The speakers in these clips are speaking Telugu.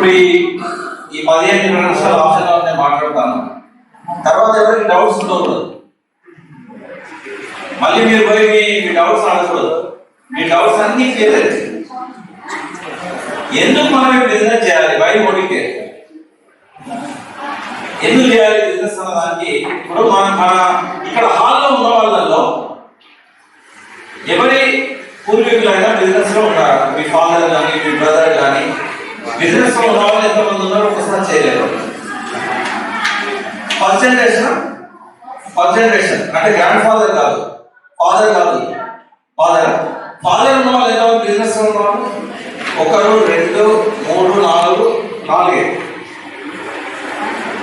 ఇప్పుడు ఈ ఈ పదిహేను ఇరవై నిమిషాల ఆప్షన్లో నేను మాట్లాడతాను. తర్వాత ఎవరికి డౌట్స్ ఉండవు మళ్ళీ మీరు పోయి మీ మీ డౌట్స్ అడగకూడదు మీ డౌట్స్ అన్ని క్లియర్ ఎందుకు మనం బిజినెస్ చేయాలి? వై ఓడికే ఎందుకు చేయాలి బిజినెస్ అన్న దానికి? ఇప్పుడు మన మన ఇక్కడ హాల్లో ఉన్న వాళ్ళల్లో ఎవరి పూర్వీకులైనా బిజినెస్లో ఉన్నారు? మీ ఫాదర్ కానీ మీ బ్రదర్ కానీ బిజినెస్లో ఉన్న వాళ్ళు ఎంతమంది ఉన్నారు ఒకసారి చేయలేరు ఫస్ట్ జనరేషన్ ఫస్ట్ జనరేషన్ అంటే గ్రాండ్ ఫాదర్ కాదు ఫాదర్ కాదు ఫాదర్ ఫాదర్ ఉన్న వాళ్ళు ఎంతమంది బిజినెస్లో ఉన్న వాళ్ళు ఒకరు రెండు మూడు నాలుగు నాలుగే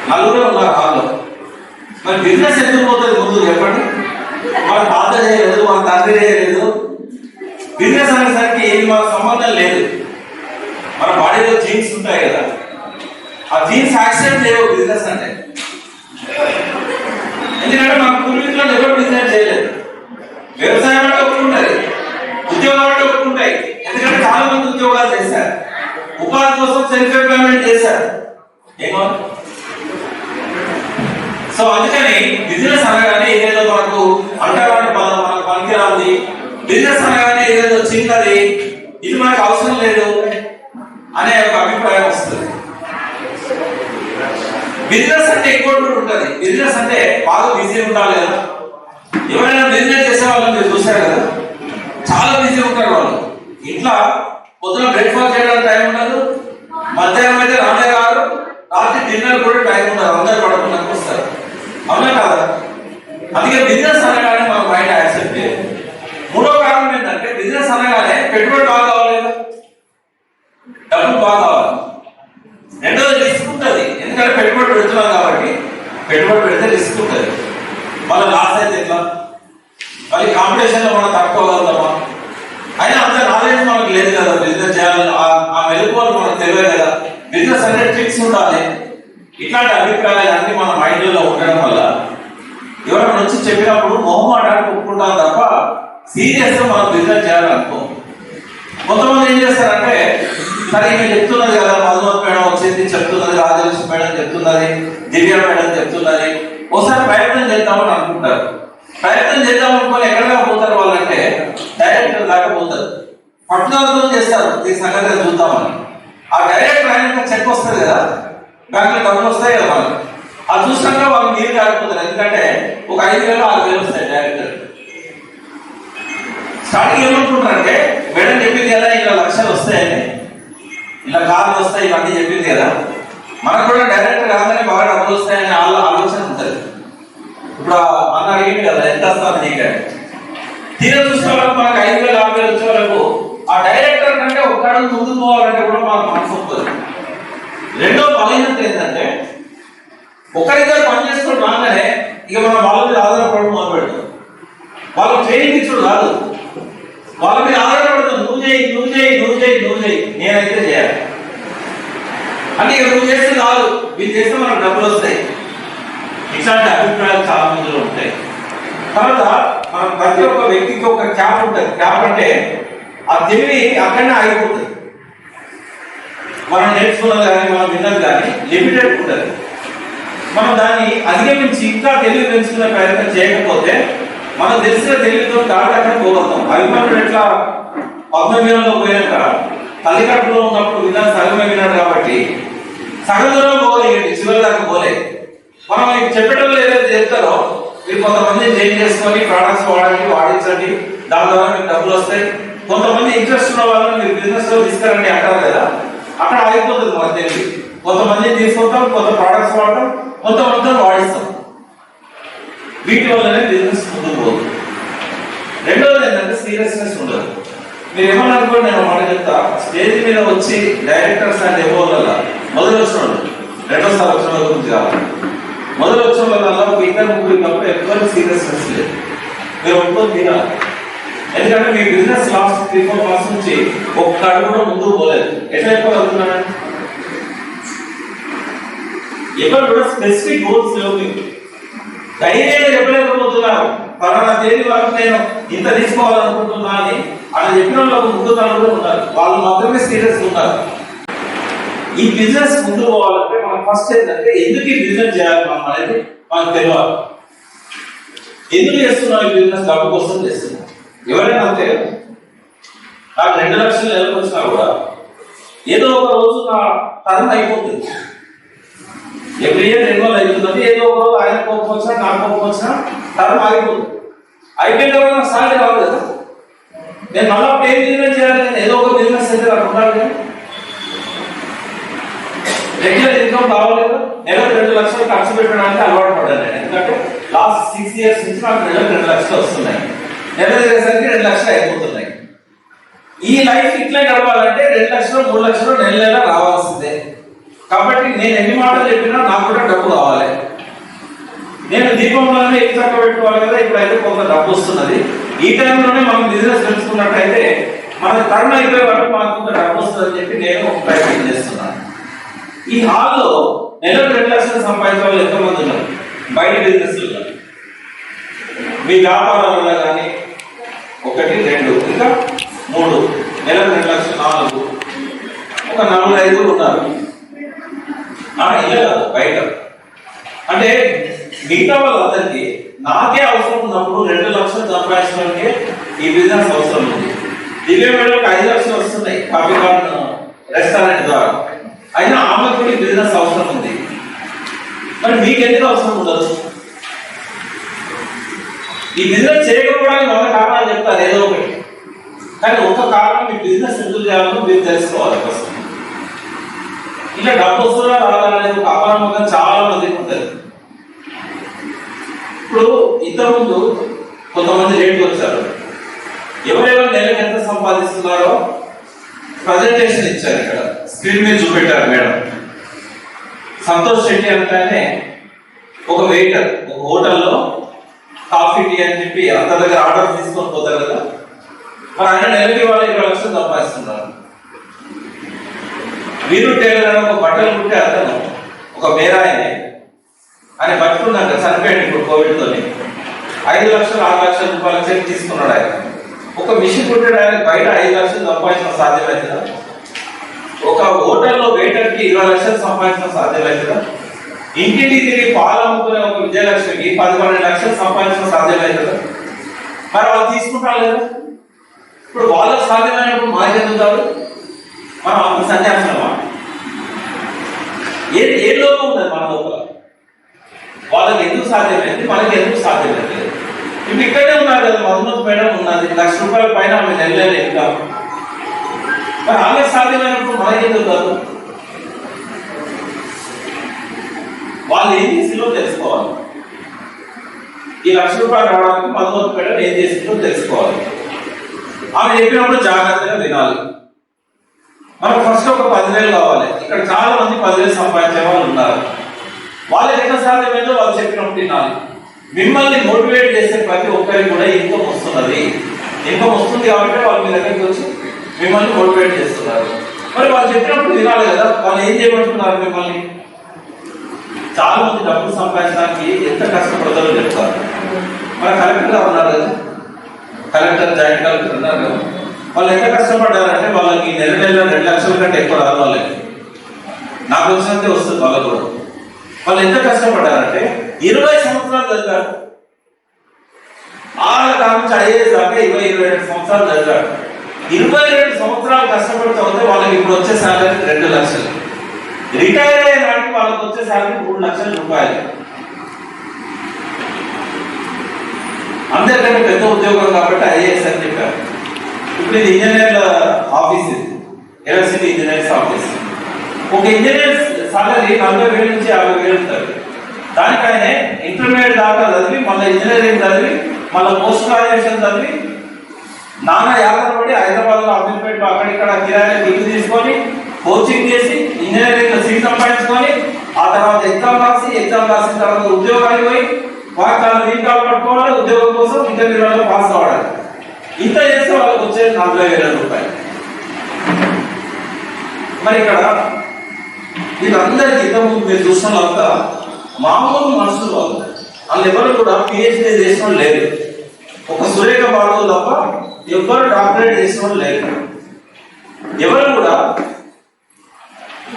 నలుగురే ఉన్నారు హాల్లో మరి బిజినెస్ ఎందుకు పోతుంది ముందు చెప్పండి మన తాత చేయలేదు మన తండ్రి చేయలేదు బిజినెస్ అనేసరికి ఏది మనకు సంబంధం లేదు మన బాడీలో జీన్స్ ఉంటాయి కదా. ఆ జీన్స్ యాక్సిడెంట్ చేయవు బిజినెస్ అంటే. ఎందుకంటే మన పూర్వీకులను ఎవరు బిజినెస్ చేయలేదు. వ్యవసాయం అంటే ఒప్పుకుంటారు ఉద్యోగం అంటే ఒప్పుకుంటాయి ఎందుకంటే చాలా మంది ఉద్యోగాలు చేశారు. ఉపాధి కోసం సెల్ఫ్ ఎంప్లాయ్మెంట్ చేశారు. ఏమో. సో అందుకని బిజినెస్ అనగానే ఏదేదో మనకు అంటరాని పదం మనకు పనికిరాంది బిజినెస్ అనగానే ఏదేదో చిన్నది. ఇది మనకు అవసరం లేదు అనే ఒక అభిప్రాయం వస్తుంది బిజినెస్ అంటే ఎక్కువ ఉంటుంది బిజినెస్ అంటే బాగా బిజీ ఉండాలి కదా. ఎవరైనా బిజినెస్ చేసే వాళ్ళు మీరు చూశారు కదా? చాలా బిజీ ఉంటారు వాళ్ళు. ఇట్లా పొద్దున బ్రేక్ఫాస్ట్ చేయడానికి టైం ఉండదు. మధ్యాహ్నం అయితే రానే గారు రాత్రి డిన్నర్ కూడా టైం ఉండదు. అందరు పడుకున్నాక వస్తారు అవునా కాదా? అందుకే బిజినెస్ అనగానే మన మైండ్ యాక్సెప్ట్ చేయాలి. మూడో కారణం ఏంటంటే బిజినెస్ అనగానే పెట్టుబడి బాగా కావాలి కదా. డబ్బులు బాగా కావాలి. రెండోది రిస్క్ ఉంటుంది ఎందుకంటే పెట్టుబడి పెడుతున్నాం కాబట్టి పెట్టుబడి పెడితే రిస్క్ ఉంటుంది. మళ్ళీ లాస్ అయితే ఎట్లా? మళ్ళీ కాంపిటీషన్లో మనం మనం తట్టుకోగలుగుతామా? అయినా అంత నాలెడ్జ్ మనకు లేదు కదా బిజినెస్ చేయాలని. ఆ- ఆ మెలకువలు మనకు తెలియదు కదా. బిజినెస్ అనేది ట్రిక్స్ ఉండాలి. ఇట్లాంటి అభిప్రాయాలు అన్ని మన మైండ్లో ఉండడం వల్ల ఎవరైనా వచ్చి చెప్పినప్పుడు మొహమాటానికి ఒప్పుకుంటాం తప్ప సీరియస్గా మనం బిజినెస్ చేయాలనుకో. కొంతమంది ఏం చేస్తారంటే సరే ఈమె చెప్తున్నది కదా మధుమతి మేడం వచ్చింది చెప్తున్నది రాజలక్ష్మి మేడం చెప్తున్నది దివ్య మేడం చెప్తున్నది. ఒకసారి ప్రయత్నం చేద్దామని అనుకుంటారు. ప్రయత్నం చేద్దాం అనుకుని ఎక్కడిగా పోతారు వాళ్ళంటే డైరెక్టర్ దాకా పోతారు. చేస్తారు ఈ సంగతి చూద్దామని. ఆ డైరెక్టర్ ఆయన చెక్ వస్తుంది కదా దాంట్లో డబ్బులు వస్తాయి కదా వాళ్ళకి. అది చూసినాక వాళ్ళు నీరు కాకపోతారు ఎందుకంటే ఒక ఐదు వేలు ఆరు వేలు వస్తాయి డైరెక్టర్. స్టార్టింగ్ ఏమనుకుంటారంటే మేడం చెప్పింది కదా ఇలా లక్షలు వస్తాయని. ఇలా కార్లు వస్తాయి ఇవన్నీ చెప్పింది కదా. మనకు కూడా డైరెక్ట్ రాగానే బాగా డబ్బులు వస్తాయని వాళ్ళ ఆలోచన ఉంటుంది. ఇప్పుడు అన్న ఏంటి కదా ఎంత వస్తుంది నీకు తీరా చూసిన వాళ్ళకి మనకు ఐదు వేలు ఆరు వేలు వచ్చే వరకు ఆ డైరెక్టర్ కంటే ఒక అడుగు ముందుకు పోవాలంటే కూడా మనకు మనసు ఉంటుంది రెండో బలహీనత ఏంటంటే ఒకరిద్దరు పని చేసుకుని రాగానే ఇక మనం వాళ్ళ మీద ఆధారపడడం మొదలు పెడతాం వాళ్ళకి ట్రైనింగ్ ఇచ్చుడు కాదు. వాళ్ళ మీద ఆధార చేయి నువ్వు చేయి నువ్వు చేయి. నేనైతే చేయాలి. అంటే ఇక నువ్వు చేస్తే కాదు వీళ్ళు చేస్తే మనకు డబ్బులు వస్తాయి. ఇట్లాంటి అభిప్రాయాలు చాలా మందిలో ఉంటాయి. తర్వాత మనం ప్రతి ఒక్క వ్యక్తికి ఒక క్యాప్ ఉంటుంది. క్యాప్ అంటే ఆ తెలివి అక్కడనే ఆగిపోతుంది. మనం నేర్చుకున్నది కానీ మనం విన్నది కానీ లిమిటెడ్ ఉంటుంది. మనం దాన్ని అధిగమించి ఇంకా తెలివి పెంచుకునే ప్రయత్నం చేయకపోతే మనం తెలిసిన తెలివితో దాటాక పోగలుగుతాం. అభిమానులు ఎట్లా పద్మవీరంలో పోయాక తల్లి ఉన్నప్పుడు విన్నాను సగమే విన్నాడు కాబట్టి. సగం దూరం పోగలిగండి చివరి దాకా పోలే మనం మీకు చెప్పేటప్పుడు ఏదైతే చెప్తారో మీరు కొంతమంది చేంజ్ చేసుకొని ప్రోడక్ట్స్ వాడండి వాడించండి. దాని ద్వారా మీకు డబ్బులు వస్తాయి. కొంతమంది ఇంట్రెస్ట్ ఉన్న వాళ్ళని మీరు బిజినెస్లో తీసుకురండి అంటారు కదా. అక్కడ ఆగిపోతుంది మన తెలివి కొంతమంది తీసుకుంటాం కొంత ప్రోడక్ట్స్ వాడటం కొంతమందితో వాడిస్తాం. వీటి వల్లనే బిజినెస్ ముందుకు పోతుంది. రెండో మీరు ఏమన్నా అనుకోండి నేను మాట చెప్తా. స్టేజ్ మీద వచ్చి డైరెక్టర్స్ అండ్ ఎవరు మొదలు వచ్చిన వాళ్ళు రెండోసారి వచ్చిన గురించి కావాలి మొదలు వచ్చిన వాళ్ళ ఒక ఇద్దరు ముగ్గురు తప్ప ఎవరికి సీరియస్నెస్ లేదు. మీరు ఒప్పుకొని తీరాలి ఎందుకంటే మీ business last three four months నుంచి ఒక్క అడుగు కూడా ముందుకు పోలేదు. ఎట్లా అయిపోగలుగుతున్నానండి ఎవరు కూడా స్పెసిఫిక్ గోల్స్ లేవు మీకు. ధైర్యంగా చెప్పలేకపోతున్నారు పలానా తేదీ వరకు నేను ఇంత తీసుకోవాలనుకుంటున్నా అని అని చెప్పిన వాళ్ళు ముందు కూడా ఉన్నారు వాళ్ళు మాత్రమే సీరియస్ ఉన్నారు ఈ బిజినెస్ ముందు పోవాలంటే మనం ఫస్ట్ ఏంటంటే ఎందుకు ఈ బిజినెస్ చేయాలి మనం అనేది మనకు తెలియాలి ఎందుకు చేస్తున్నాం ఈ బిజినెస్ డబ్బు కోసం చేస్తున్నాం ఎవరైనా అంతే నాకు రెండు లక్షలు నెలకు వచ్చినా కూడా ఏదో ఒక రోజు నా టర్న్ అయిపోతుంది. ఎవ్రీ ఇయర్ రెన్యువల్ అవుతుందంటే ఏదో ఒక రోజు ఆయన కోపం వచ్చినా నాకు కోపం వచ్చినా టర్న్ ఆగిపోతుంది. అయిపోయిన సాలరీ రాదు కదా? నేను మళ్ళా పేరు బిజినెస్ చేయాలి ఏదో ఒక బిజినెస్ అయితే నాకు ఉండాలి కదా. రెగ్యులర్ ఇన్కమ్ కావాలి నెలకు రెండు లక్షలు ఖర్చు పెట్టడానికి అలవాటు పడ్డాను నేను. ఎందుకంటే లాస్ట్ సిక్స్ ఇయర్స్ నుంచి నాకు నెలకు రెండు లక్షలు వస్తున్నాయి. నెల తిరిగేసరికి రెండు లక్షలు అయిపోతున్నాయి. ఈ లైఫ్ ఇట్లా గడపాలంటే రెండు లక్షలు మూడు లక్షలు నెల నెల రావాల్సిందే. కాబట్టి నేను ఎన్ని మాటలు చెప్పినా నాకు కూడా డబ్బు కావాలి నేను దీపంలోనే ఎక్కువ పెట్టుకోవాలి కదా? ఇప్పుడైతే కొంత డబ్బు వస్తున్నది. ఈ టైంలోనే మనం బిజినెస్ తెలుసుకున్నట్టయితే మన టర్న్ అయిపోయే వరకు మాకు డబ్బు వస్తుందని చెప్పి నేను ప్రయత్నం చేస్తున్నాను. ఈ హాల్లో నెల రెండు లక్షలు సంపాదించే వాళ్ళు ఎంతమంది ఉన్నారు? బయట బిజినెస్ మీ వ్యాపారాలలో కానీ ఒకటి రెండు ఇంకా మూడు నెల రెండు లక్షలు నాలుగు ఒక నలుగురు ఐదుగురు ఉన్నారు. ఆ, ఇలా కాదు బయట. అంటే మిగతా వాళ్ళందరికీ నాకే అవసరం ఉన్నప్పుడు రెండు లక్షలు సంపాదించడానికి ఈ బిజినెస్ అవసరం ఉంది. దివ్య మేడలకు ఐదు లక్షలు వస్తున్నాయి కాఫీ రెస్టారెంట్ ద్వారా. అయినా ఆమెకు ఈ బిజినెస్ అవసరం ఉంది. మరి మీకు ఎందుకు అవసరం ఉండదు? ఈ బిజినెస్ చేయకపోవడానికి ఒక కారణాలు చెప్తారు ఏదో ఒకటి. కానీ ఒక కారణం మీ బిజినెస్ ఎందుకు చేయాలో మీరు తెలుసుకోవాలి ఫస్ట్ ఇలా డబ్బు వస్తుందా రాదా అనేది ఒక అపనమ్మకం చాలా మందికి ఉంటుంది. ఇంతకుముందు కొంతమంది రేట్లు వచ్చారు. ఎవరెవరు నెలకు ఎంత సంపాదిస్తున్నారో ప్రజెంటేషన్ ఇచ్చారు ఇక్కడ. స్క్రీన్ మీద చూపెట్టారు మేడం. సంతోష్ శెట్టి అంటేనే ఒక వెయిటర్ ఒక హోటల్లో కాఫీ టీ అని చెప్పి అంత దగ్గర ఆర్డర్ తీసుకొని పోతారు కదా. మరి ఆయన నెలకి వాళ్ళు ఇరవై లక్షలు సంపాదిస్తున్నారు. వీరు టైలర్ అని ఒక బట్టలు కుట్టే అతను ఒక మేరాయనే ఆయన బతుకున్నాక చనిపోయాడు ఇప్పుడు కోవిడ్తోనే. ఐదు లక్షలు ఆరు లక్షల రూపాయల చెక్ తీసుకున్నాడు ఆయన. ఒక మిషన్ కొట్టాడు ఆయన బయట ఐదు లక్షలు సంపాదించడం సాధ్యమవుతుందా ఒక హోటల్లో వెయిటర్కి ఇరవై లక్షలు సంపాదించడం సాధ్యమవుతుందా ఇంటింటి తిరిగి పాలు అమ్ముకునే ఒక విజయలక్ష్మికి పది పన్నెండు లక్షలు సంపాదించడం సాధ్యమవుతుందా మరి వాళ్ళు తీసుకుంటారు లేదా? ఇప్పుడు వాళ్ళకి సాధ్యమైనప్పుడు మాకు ఎందుకు మనం అంత సన్యాసమా ఏ ఏ లోపం ఉన్నది మన లోపల? వాళ్ళకి ఎందుకు సాధ్యమైంది? మనకి ఎందుకు సాధ్యమైంది? ఇప్పుడు ఇక్కడే ఉన్నారు కదా మధుమతి మేడం ఉన్నది లక్ష రూపాయల పైన ఆమె నెలలేదు ఇంకా. మరి ఆమె సాధ్యమైనప్పుడు మనకి ఎందుకు కాదు వాళ్ళు ఏం చేసిందో తెలుసుకోవాలి. ఈ లక్ష రూపాయలు రావడానికి మధుమతి మేడం ఏం చేసిందో తెలుసుకోవాలి. ఆమె చెప్పినప్పుడు జాగ్రత్తగా వినాలి. మనకు ఫస్ట్ ఒక పదివేలు కావాలి. ఇక్కడ చాలా మంది పదివేలు సంపాదించే వాళ్ళు ఉన్నారు. వాళ్ళకి ఎంత సాధ్యమైందో వాళ్ళు చెప్పినప్పుడు వినాలి. మిమ్మల్ని మోటివేట్ చేసే ప్రతి ఒక్కరికి కూడా ఇన్కమ్ వస్తున్నది. ఇన్కమ్ వస్తుంది కాబట్టి వాళ్ళు మీ దగ్గరికి వచ్చి మిమ్మల్ని మోటివేట్ చేస్తున్నారు. మరి వాళ్ళు చెప్పినప్పుడు వినాలి కదా వాళ్ళు ఏం చేయబడుతున్నారు మిమ్మల్ని? చాలా మంది డబ్బులు సంపాదించడానికి ఎంత కష్టపడతారో చెప్తారు. మన కలెక్టర్ గారు ఉన్నారు కదా? కలెక్టర్ జాయింట్ కలెక్టర్ ఉన్నారు కదా? వాళ్ళు ఎంత కష్టపడ్డారంటే వాళ్ళకి నెల నెల రెండు లక్షల కంటే ఎక్కువ రాదు వాళ్ళకి. నాకు వచ్చినంతే వస్తుంది వాళ్ళకు కూడా. వాళ్ళు ఎంత కష్టపడ్డారంటే ఇరవై సంవత్సరాలు చదివాడు ఆరు కాంచి ఐఏఎస్ దాకా ఇరవై ఇరవై రెండు సంవత్సరాలు చదివాడు ఇరవై రెండు సంవత్సరాలు కష్టపడి చదివితే వాళ్ళకి ఇప్పుడు వచ్చే శాలరీ రెండు లక్షలు. రిటైర్ అయ్యే నాటికి వాళ్ళకి వచ్చే శాలరీ మూడు లక్షల రూపాయలు. అందరికంటే పెద్ద ఉద్యోగం కాబట్టి ఐఏఎస్ అని చెప్పారు. ఇప్పుడు ఇది ఇంజనీర్ల ఆఫీస్ ఇది. Electricity engineers office. ఒక ఇంజనీర్ సాలరీ నలభై వేల నుంచి యాభై వేలు ఉంటుంది. దానికైనా ఇంటర్మీడియట్ దాకా చదివి మళ్ళీ ఇంజనీరింగ్ చదివి మళ్ళీ పోస్ట్ గ్రాడ్యుయేషన్ చదివి నాన్న యాత్ర పడి హైదరాబాద్లో అమీర్పేట అక్కడ ఇక్కడ కిరాయి బిల్లు తీసుకొని కోచింగ్ చేసి ఇంజనీరింగ్ సీట్ సంపాదించుకొని ఆ తర్వాత ఎగ్జామ్ రాసి ఎగ్జామ్ రాసిన తర్వాత ఉద్యోగానికి పోయి వాగ్దానం వీకాలు పట్టుకోవాలి ఉద్యోగం కోసం ఇంటర్వ్యూలలో పాస్ అవ్వాలి. ఇంత చేస్తే వాళ్ళకి వచ్చేది నలభై వేల రూపాయలు. మరి ఇక్కడ వీళ్ళందరికీ ఇంతకుముందు మీరు చూస్తున్న వాళ్ళంతా మామూలు మనుషులు వాళ్ళు. వాళ్ళు ఎవరు కూడా పిహెచ్డీ చేసిన లేరు. ఒక సురేఖ బాబు తప్ప ఎవరు డాక్టరేట్ చేసిన లేరు. ఎవరు కూడా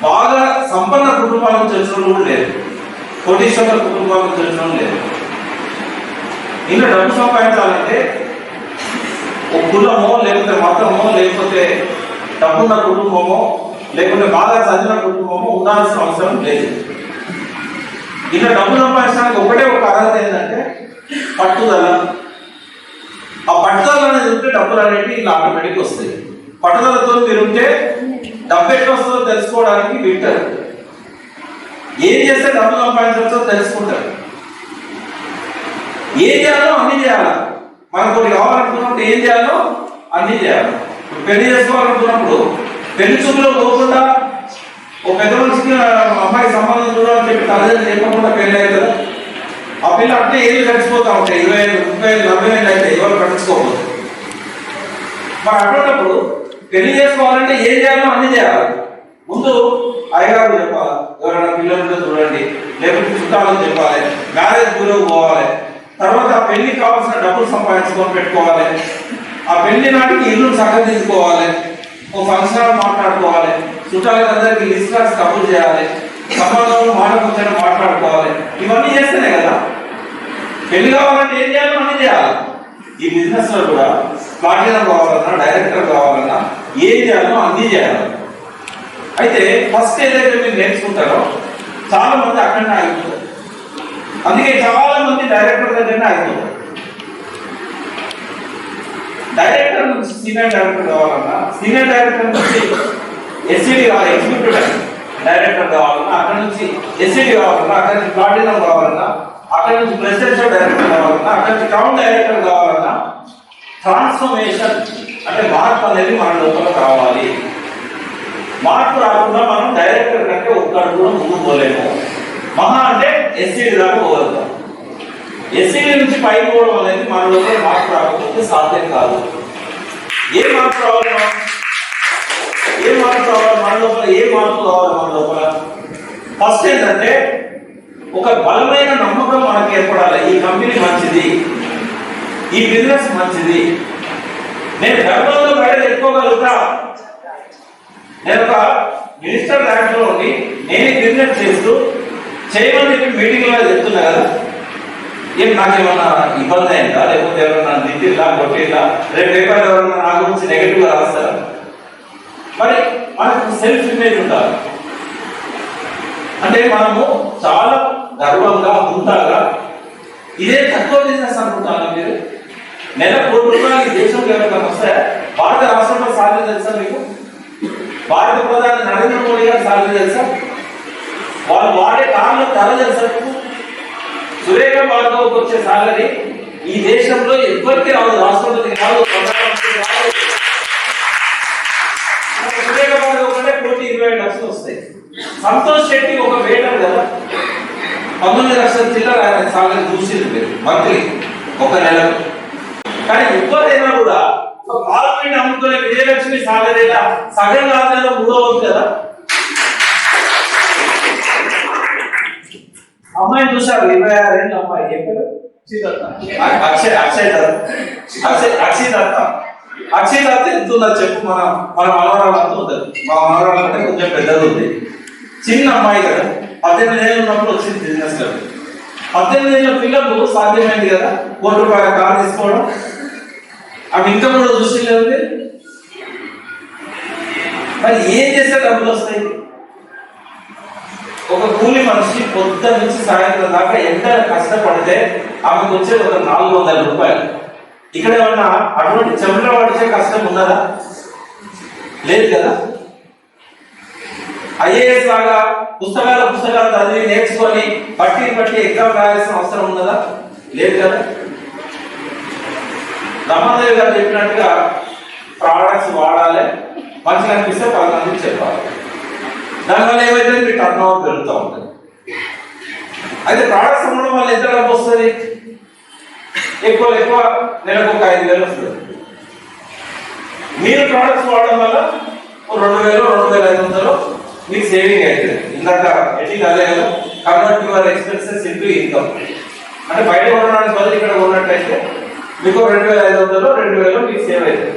బాగా సంపన్న కుటుంబాలకు నుంచి కూడా లేరు. కోటీశ్వర కుటుంబాలకు తెలిసిన లేరు. ఇంకా డబ్బు సంపాదించాలంటే ఒక కులమో లేకపోతే మతమో లేకపోతే డబ్బున్న కుటుంబమో లేకుంటే బాగా చదివిన కుటుంబమో ఉండాల్సిన అవసరం లేదు. ఇలా డబ్బు సంపాదించడానికి ఒకటే ఒక అర్హత ఏంటంటే పట్టుదల. ఆ పట్టుదల అనేది ఉంటే డబ్బులు అనేవి ఇలా ఆటోమేటిక్ వస్తాయి. పట్టుదలతో మీరు ఉంటే డబ్బు ఎట్లా వస్తుందో తెలుసుకోవడానికి వింటారు. ఏం చేస్తే డబ్బు సంపాదించవచ్చో తెలుసుకుంటారు. ఏం చేయాలో అన్ని చేయాలి? మనకు ఒకటి కావాలనుకున్నప్పుడు ఏం చేయాలో అన్ని చేయాలి? పెళ్ళి చేసుకోవాలనుకున్నప్పుడు పెళ్ళి చూపులో పోకుండా ఒక పెద్ద మనిషికి అమ్మాయి సంబంధం చూడాలని చెప్పి తల్లిదండ్రులు చెప్పకుండా పెళ్ళి అవుతుంది? ఆ పిల్ల అంటే ఏళ్ళు గడిచిపోతా ఉంటాయి ఇరవై ఐదు ముప్పై ఐదు నలభై ఏళ్ళు అయితే ఎవరు పట్టించుకోకూడదు. మరి అటువంటిప్పుడు పెళ్ళి చేసుకోవాలంటే ఏం చేయాలో అన్ని చేయాలి. ముందు అయ్యగారు చెప్పాలి ఎవరైనా పిల్లలు చూడండి లేకపోతే చుట్టాలని చెప్పాలి మ్యారేజ్ గురువు పోవాలి తర్వాత ఆ పెళ్ళికి కావాల్సిన డబ్బులు సంపాదించుకొని పెట్టుకోవాలి ఆ పెళ్ళి నాటికి ఇల్లు సహకరించుకోవాలి ఓ ఫంక్షన్ మాట్లాడుకోవాలి. చుట్టాలకు అందరికి లిస్ట్ రాసి చేయాలి. సమాజంలో మాట కూర్చొని మాట్లాడుకోవాలి. ఇవన్నీ చేస్తేనే కదా. పెళ్ళి కావాలంటే ఏం చేయాలో? అన్ని చేయాలి. ఈ బిజినెస్లో కూడా ప్లాటినం కావాలన్నా డైరెక్టర్ కావాలన్నా ఏం చేయాలో అన్ని చేయాలి. అయితే ఫస్ట్ ఏదైతే మీరు నేర్చుకుంటారో చాలా మంది అక్కడనే ఆగిపోతారు. అందుకే చాలా మంది డైరెక్టర్ దగ్గరనే ఆగిపోతారు. డైరెక్టర్ నుంచి సీనియర్ డైరెక్టర్ కావాలన్నా సీనియర్ డైరెక్టర్ నుంచి ఎస్సీడీ కావాలి ఎగ్జిక్యూటివ్ డైరెక్టర్ కావాలన్నా అక్కడ నుంచి ఎస్సీడీ కావాలన్నా అక్కడ నుంచి ప్లాటినం కావాలన్నా అక్కడ నుంచి ప్రెసిడెన్షియల్ డైరెక్టర్ కావాలన్నా అక్కడ నుంచి టౌన్ డైరెక్టర్ కావాలన్నా ట్రాన్స్ఫర్మేషన్ అంటే మార్పు అనేది మన లోపల కావాలి. మార్పు రాకుండా మనం డైరెక్టర్ కంటే ఒక్కడు కూడా ముందు పోలేము. మహా అంటే ఎస్సీడీ దాకా పోగలుగుతాం. ఎస్సీల నుంచి పైకి పోవడం అనేది మన లోపల మార్పు రాకపోతే సాధ్యం కాదు. ఏ మార్పు రావాలి మనం? ఏ మార్పు రావాలి మన లోపల? ఏ మార్పు కావాలి మన లోపల? ఫస్ట్ ఏంటంటే ఒక బలమైన నమ్మకం మనకి ఏర్పడాలి. ఈ కంపెనీ మంచిది. ఈ బిజినెస్ మంచిది. నేను గర్భంలో బయట ఎక్కువగలుగుతా నేను ఒక మినిస్టర్ ర్యాంక్లో ఉండి నేను బిజినెస్ చేస్తూ చేయమని చెప్పి మీటింగ్లో చెప్తున్నా కదా? ఏం నాకేమన్నా ఇబ్బంది అయిందా? లేకపోతే ఎవరన్నా దిద్దిలా కొట్టిలా రేపు పేపర్ ఎవరన్నా నా గురించి నెగిటివ్ రాస్తారా? మరి మనకు సెల్ఫ్ ఇమేజ్ ఉండాలి. అంటే మనము చాలా గర్వంగా ఉంటాగా ఇదే తక్కువ బిజినెస్ అనుకుంటాను మీరు. నెల కోటి రూపాయలు దేశంలో ఎవరికైనా వస్తే భారత రాష్ట్రంలో సాధ్యం తెలుసా మీకు? భారత ప్రధాని నరేంద్ర మోడీ గారు సాధ్యం తెలుసా? వాళ్ళు వాడే కార్ల ధర తెలుసా మీకు? సురేఖ భార్గవ్కి వచ్చే సాలరీ ఈ దేశంలో ఎవ్వరికి రాదు రాష్ట్రపతికి రాదు. సురేఖ భార్గవ్ కంటే కోటి ఇరవై ఐదు లక్షలు వస్తాయి. సంతోష్ శెట్టి ఒక వేటర్ కదా. పంతొమ్మిది లక్షల చిల్లర ఆయన సాలరీ చూసింది మీరు మంత్లీ ఒక నెల. కానీ ఇవ్వదైనా కూడా? పార్లమెంట్ అమ్ముకునే విజయలక్ష్మి సాలరీగా సగం రాజ్యంలో మూడో ఉంది కదా. అమ్మాయిని చూసారు ఇరవై ఆరు ఏళ్ళ అమ్మాయి. ఏం పేరు? అ- అక్షయ్ అక్షయ్ అక్షయ్ అక్షయ్ దత్త అక్షయ్ ఎంత ఉందో చెప్పు మన మన మనవరాలు అంత ఉంటుంది. మా మనవరాలు అంటే కొంచెం పెద్దది ఉంది. చిన్న అమ్మాయి కదా పద్దెనిమిది ఏళ్ళు ఉన్నప్పుడు వచ్చింది బిజినెస్లో. పద్దెనిమిది ఏళ్ళ పిల్లలు సాధ్యమైంది కదా కోటి రూపాయల కార్ తీసుకోవడం? అవి ఇంకా కూడా దృష్టి లేదు మరి ఏం చేస్తే డబ్బులు వస్తాయి? ఒక కూలి మనిషి పొద్దు నుంచి సాయంత్రం దాకా ఎంత కష్టపడితే ఆమెకు వచ్చేది ఒక నాలుగు వందల రూపాయలు. ఇక్కడ ఏమన్నా అటువంటి చెమట పడిచే కష్టం ఉన్నదా? లేదు కదా? ఐఏఎస్ లాగా పుస్తకాల పుస్తకాలు చదివి నేర్చుకొని పట్టి పట్టి ఎగ్జామ్ రాయాల్సిన అవసరం ఉన్నదా? లేదు కదా? రమాదేవి గారు చెప్పినట్టుగా ప్రోడక్ట్స్ వాడాలి. మంచిగా అనిపిస్తే పది మందికి చెప్పాలి. దానివల్ల ఏమైతే మీ టర్న్ ఓవర్ పెరుగుతూ ఉంటుంది. అయితే ప్రోడక్ట్స్ అమ్మడం వల్ల ఎంత డబ్బు వస్తుంది? ఎక్కువ ఎక్కువ నెలకు ఒక ఐదు వేలు వస్తుంది. మీరు ప్రోడక్ట్స్ వాడడం వల్ల ఓ రెండు వేలు రెండు వేల ఐదు వందలు మీకు సేవింగ్ అవుతుంది ఇందాక ఎట్లా అదే కదా convert your expenses into income అంటే బయట కొనడానికి బదులు ఇక్కడ కొన్నట్టయితే మీకు రెండు వేల ఐదు వందలు రెండు వేలు మీకు సేవ్ అవుతుంది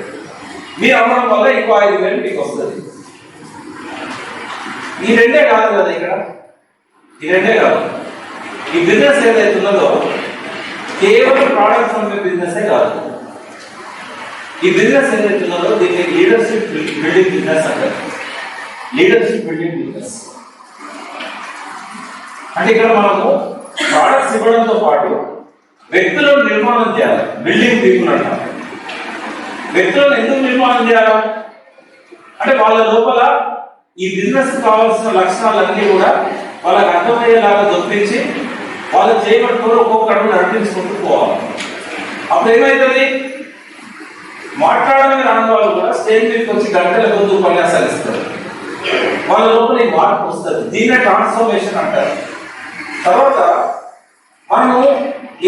మీరు అమ్మడం వల్ల ఇంకో ఐదు వేలు మీకు వస్తుంది. ఈ రెండే కాదు కదా ఇక్కడ? ఈ రెండే కాదు. ఈ బిజినెస్ ఏదైతే ఉన్నదో కేవలం ప్రోడక్ట్స్ అమ్మే బిజినెస్ కాదు. ఈ బిజినెస్ ఏదైతే ఉన్నదో దీన్ని లీడర్షిప్ బిల్డింగ్ బిజినెస్ అంటారు. లీడర్షిప్ బిల్డింగ్ బిజినెస్ అంటే ఇక్కడ మనము ప్రోడక్ట్స్ ఇవ్వడంతో పాటు వ్యక్తులను నిర్మాణం చేయాలి. బిల్డింగ్ పీపుల్ అంటాం. వ్యక్తులను ఎందుకు నిర్మాణం చేయాలి? అంటే వాళ్ళ లోపల ఈ బిజినెస్ కావాల్సిన లక్షణాలన్నీ కూడా వాళ్ళకి అర్థమయ్యేలాగా దొప్పించి వాళ్ళు చేయబట్టుకొని ఒక్కొక్క అడుగు నడిపించుకుంటూ పోవాలి. అప్పుడు ఏమవుతుంది మాట్లాడమే రాని వాళ్ళు కూడా స్టేజ్ మీదకి వచ్చి గంటల కొద్ది ఉపన్యాసాలు ఇస్తారు. వాళ్ళ లోపల ఈ మార్పు వస్తుంది. దీన్నే ట్రాన్స్ఫర్మేషన్ అంటారు. తర్వాత మనము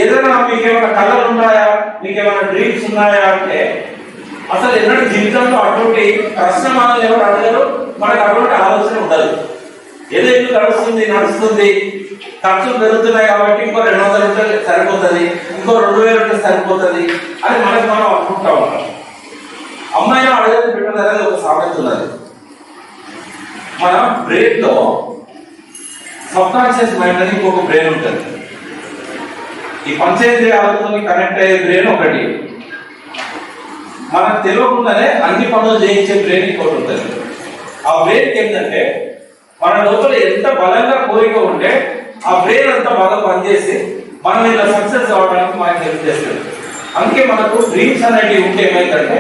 ఏదైనా మీకు ఏమైనా కళలు ఉన్నాయా? మీకు ఏమైనా డ్రీమ్స్ ఉన్నాయా అంటే అసలు ఎన్నడూ జీవితంలో అటువంటి ప్రశ్న మనం ఎవరు అడగరు. మనకు అటువంటి ఆలోచన ఉండదు. ఏదో ఇల్లు నడుస్తుంది నడుస్తుంది ఖర్చులు పెరుగుతున్నాయి కాబట్టి ఇంకో రెండు వందల రూపాయలు సరిపోతుంది ఇంకో రెండు వేలు ఉంటే సరిపోతుంది అని మనకు మనం అనుకుంటా ఉంటాం. అమ్మాయిని అడగదు పెట్టదు అనేది ఒక సామెత ఉన్నది. మన బ్రెయిన్లో సబ్కాన్షియస్ మైండ్ అని ఇంకొక బ్రెయిన్ ఉంటుంది. ఈ పంచేంద్రియాలతో కనెక్ట్ అయ్యే బ్రెయిన్ ఒకటి. మనకు తెలియకుండానే అన్ని పనులు చేయించే బ్రెయిన్ ఇంకోటి ఉంటుంది. ఆ బ్రెయిన్ ఏంటంటే మన లోపల ఎంత బలంగా కోరిక ఉంటే ఆ బ్రెయిన్ అంతా బాగా పనిచేసి మనం ఇలా సక్సెస్ అవ్వడానికి మనకి హెల్ప్ చేస్తుంది. అందుకే మనకు డ్రీమ్స్ అనేవి ఉంటే ఏమైందంటే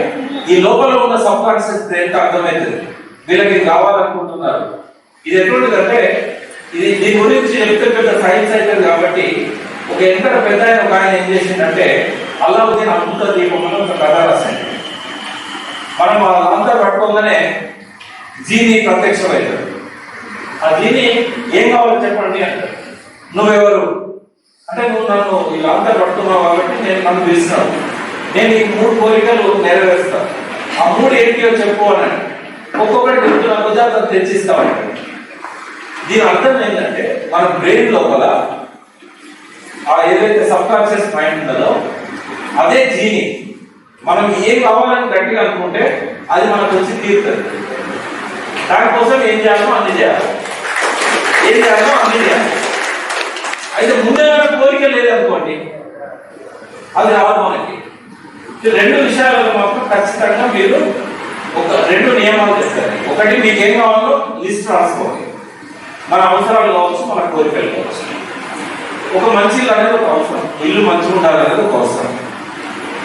ఈ లోపల ఉన్న సబ్ కాన్షియస్ బ్రెయిన్ అర్థమవుతుంది. వీళ్ళకి కావాలనుకుంటున్నారు. ఇది ఎటువంటిదంటే ఇది దీని గురించి చెప్తే పెద్ద సైన్స్ అయితే కాబట్టి ఒక ఎంత పెద్ద ఆయన ఒక ఆయన ఏం చేసిందంటే అల్లావుద్దీన్ అద్భుత దీపం అని ఒక కథ రాశాడు. మనం అంతా పట్టుకోగానే జీని ప్రత్యక్షమవుతాడు ఆ జీని ఏం కావాలో చెప్పండి అంటాడు నువ్వెవరు? అంటే నువ్వు నన్ను ఇలా అంతా కాబట్టి నేను నన్ను పిలుస్తాను. నేను ఈ మూడు కోరికలు నెరవేరుస్తాను. ఆ మూడు ఏంటియో చెప్పు అని ఒక్కొక్కటి చెప్తున్నా కొద్దిగా అతను తెచ్చిస్తామని దీని అర్థం ఏంటంటే మన బ్రెయిన్ లోపల ఆ ఏదైతే సబ్ కాన్షియస్ మైండ్ ఉందో అదే జీని. మనం ఏం కావాలని గట్టిగా అనుకుంటే అది మనకు వచ్చి తీరుతుంది. దానికోసం ఏం చేయాలో అన్ని చేయాలి. ఏం చేయాలో అన్ని చేయాలి. అయితే ముందే కోరిక లేదనుకోండి అది రాదు మనకి. రెండు విషయాలలో మాత్రం ఖచ్చితంగా మీరు ఒక రెండు నియమాలు చెప్తారు ఒకటి మీకు ఏం కావాలో లిస్ట్ రాసుకోండి. మన అవసరాలు కావచ్చు మన కోరికలు కావచ్చు. ఒక మంచి ఇల్లు అనేది ఒక అవసరం. ఇల్లు మంచిగా ఉండాలి అనేది ఒక అవసరం.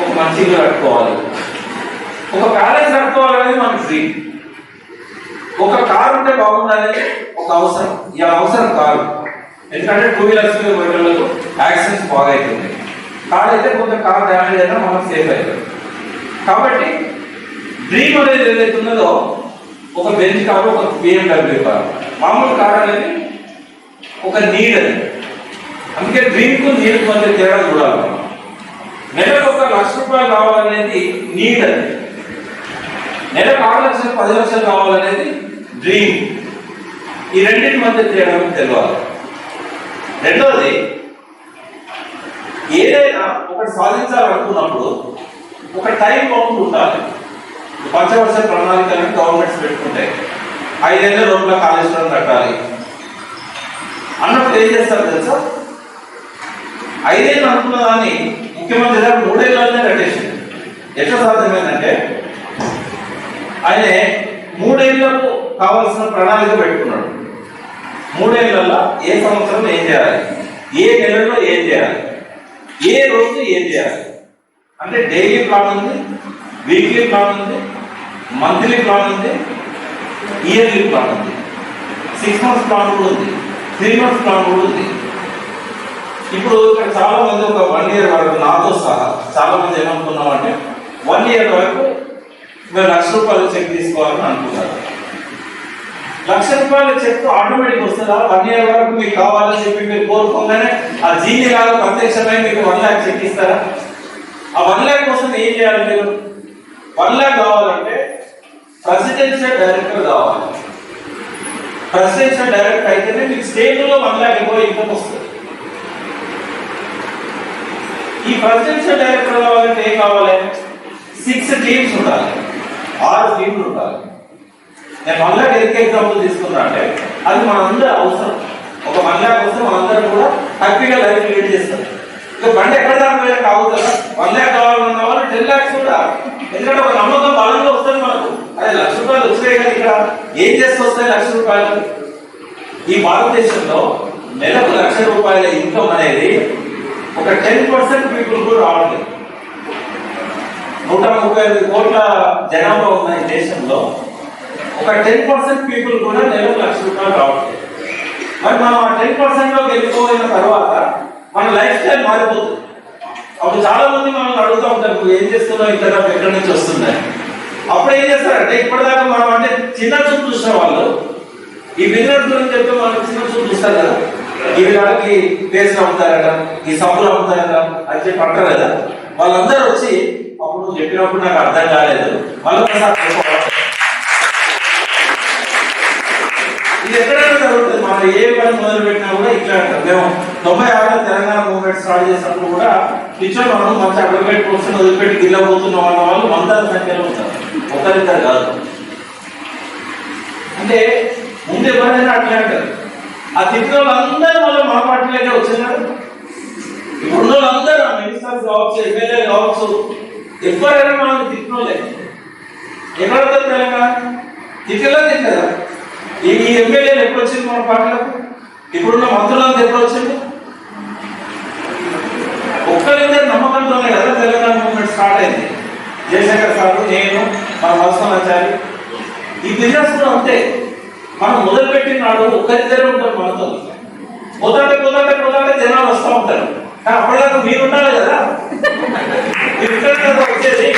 ఒక మంచి ఇల్లు కట్టుకోవాలి. ఒక ప్యాలెస్ కట్టుకోవాలనేది మనకి డ్రీమ్ ఒక కారు ఉంటే బాగుండాలి ఒక అవసరం. ఈ అవసరం కారు. ఎందుకంటే టూ వీలర్స్ మీద పోయేటప్పుడు యాక్సిడెంట్స్ బాగా అవుతుంది కారు అయితే కొంత కార్ డ్యామేజ్ అయినా మనం సేఫ్ అవుతుంది కాబట్టి డ్రీమ్ అనేది ఏదైతే ఉన్నదో ఒక బెంచ్ కారు ఒక బిఎండబ్ల్యూ కారు మామూలు కారు అనేది ఒక నీడ్ అది. అందుకే డ్రీమ్కు నీడ్ మధ్య తేడా చూడాలి. నెలకు ఒక లక్ష రూపాయలు కావాలనేది నీడ్ అది. నెలకు ఆరు లక్షలు పది లక్షలు కావాలనేది డ్రీమ్ ఈ రెండింటి మధ్య తేడా తెలియాలి రెండవది ఏదైనా ఒకటి సాధించాలనుకున్నప్పుడు ఒక టైం బౌండ్ ఉండాలి. పంచవర్ష ప్రణాళికలను గవర్నమెంట్స్ పెట్టుకుంటాయి ఐదేళ్ళ లోపల కాళేశ్వరం కట్టాలి. అన్నప్పుడు ఏం చేస్తారు తెలుసా? ఐదేళ్ళు అనుకున్న దాన్ని ముఖ్యమంత్రి గారు మూడేళ్ళనే కట్టేసింది. ఎట్లా సాధ్యమైందంటే ఆయన మూడేళ్ళకు కావాల్సిన ప్రణాళిక పెట్టుకున్నాడు. మూడేళ్ళలో ఏ సంవత్సరం ఏం చేయాలి? ఏ నెలలో ఏం చేయాలి? ఏ రోజు ఏం చేయాలి? అంటే డైలీ ప్లాన్ ఉంది వీక్లీ ప్లాన్ ఉంది మంత్లీ ప్లాన్ ఉంది ఇయర్లీ ప్లాన్ ఉంది. సిక్స్ మంత్స్ ప్లాన్ కూడా ఉంది త్రీ మంత్స్ ప్లాన్ కూడా ఉంది. ఇప్పుడు ఇక్కడ చాలా మంది ఒక వన్ ఇయర్ వరకు నాతో సహా చాలా మంది ఏమనుకున్నాం అంటే వన్ ఇయర్ వరకు మేము లక్ష రూపాయలు చెక్ తీసుకోవాలని అనుకున్నారు. లక్ష రూపాయల చెక్ ఆటోమేటిక్ వస్తుందా? వన్ ఇయర్ వరకు మీకు కావాలని చెప్పి మీరు కోరుకోగానే ఆ జీని లాగా ప్రత్యక్షమై మీకు వన్ ల్యాక్ చెక్ ఇస్తారా ఆ వన్ ల్యాక్ కోసం ఏం చేయాలి మీరు? వన్ ల్యాక్ కావాలంటే ప్రెసిడెన్షియల్ డైరెక్టర్ కావాలి. ప్రెసిడెన్షియల్ డైరెక్టర్ అయితేనే మీకు స్టేట్లో వన్ ల్యాక్ ఎక్కువ ఇన్కమ్ వస్తుంది. ఈ ప్రెసిడెన్షియల్ డైరెక్టర్ కావాలంటే ఏం కావాలి? సిక్స్ టీమ్స్ ఉండాలి. ఆరు టీంలు ఉండాలి. నేను వన్ ల్యాక్ ఎందుకు ఎగ్జాంపుల్ తీసుకున్నా అంటే అది మనందరూ అవసరం. ఒక వన్ ల్యాక్ వస్తే మనందరం కూడా హ్యాపీగా లైఫ్ లీడ్ చేస్తారు ఇక బండి ఎక్కడ దాకా కావద్దు కదా? వన్ ల్యాక్ కావాలన్న వాళ్ళు టెన్ ల్యాక్స్ కూడా ఎందుకంటే ఒక నమ్మకం బలంగా వస్తుంది మనకు. అదే లక్ష రూపాయలు వస్తాయి కదా ఇక్కడ. ఏం చేస్తే వస్తాయి లక్ష రూపాయలు? ఈ భారతదేశంలో నెలకు లక్ష రూపాయల ఇన్కమ్ అనేది ఒక టెన్ పర్సెంట్ పీపుల్ కూడా రావాలి నూట ముప్పై ఐదు కోట్ల జనాభా ఉన్న ఈ దేశంలో ఒక టెన్ పర్సెంట్ పీపుల్ కూడా నెలకు లక్ష రూపాయలు రావట్లేదు. మరి మనం ఆ టెన్ పర్సెంట్లో వెళ్ళిపోయిన తర్వాత మన లైఫ్ స్టైల్ మారిపోతుంది. అప్పుడు చాలా మంది మనల్ని అడుగుతూ ఉంటారు నువ్వు ఏం చేస్తున్నావు? ఇక్కడ ఎక్కడి నుంచి వస్తున్నాయి? అప్పుడు ఏం చేస్తారంటే ఇప్పటిదాకా మనం అంటే చిన్న చూపు చూసిన వాళ్ళు ఈ బిజినెస్ గురించి చెప్తే మనం చిన్న చూపు చూస్తారు కదా. ఈ వాళ్ళకి పేస్ట్ అమ్ముతారట ఈ సబ్బులు అమ్ముతారట అని చెప్పి అంటారు కదా. వాళ్ళందరూ వచ్చి అప్పుడు చెప్పినప్పుడు నాకు అర్థం కాలేదు. మళ్ళీ ఒకసారి చెప్పు. ఇది ఎక్కడైనా వాళ్ళు ఏ పని మొదలు పెట్టినా కూడా ఇట్లా అంటారు. మేము తొంభై ఆరులో తెలంగాణ మూవ్మెంట్ స్టార్ట్ చేసినప్పుడు కూడా కిచెన్ మనం మంచి అడ్వకేట్ కోసం వదిలిపెట్టి గిల్లబోతున్న అన్న వాళ్ళు వందల సంఖ్యలో ఉంటారు. ఒకరిద్దరు కాదు. అంటే ముందు ఎవరైనా అట్లే అంటారు. ఆ తిట్టిన వాళ్ళందరూ మళ్ళీ మన పార్టీలోనే వచ్చినారు ఇప్పుడు ఉన్న వాళ్ళందరూ మినిస్టర్ కావచ్చు ఎమ్మెల్యే కావచ్చు ఎవరైనా మనం తిట్టినోళ్ళే. ఎక్కడ తెలంగాణ? తిట్టలేదు తిట్టదా ఈ ఎమ్మెల్యేలు ఎప్పుడు వచ్చింది మన పార్టీలకు? ఇప్పుడున్న మంత్రులంతా ఎప్పుడు వచ్చింది ఒక్కరిద్దరు నమ్మకంతోనే కదా తెలంగాణ మూవ్మెంట్ స్టార్ట్ అయింది. జయశంకర్ సార్ నేను మన మత్స్యమాచారి ఈ బిజినెస్ కూడా అంతే. మనం మొదలుపెట్టిన నాడు ఒక్కరిద్దరే ఉంటారు మనతో. పోతాంటే పోతాంటే పోతాంటే జనాలు వస్తూ ఉంటారు. కానీ అప్పటిదాకా మీరు ఉండాలి కదా. ఇక్కడ వచ్చేది.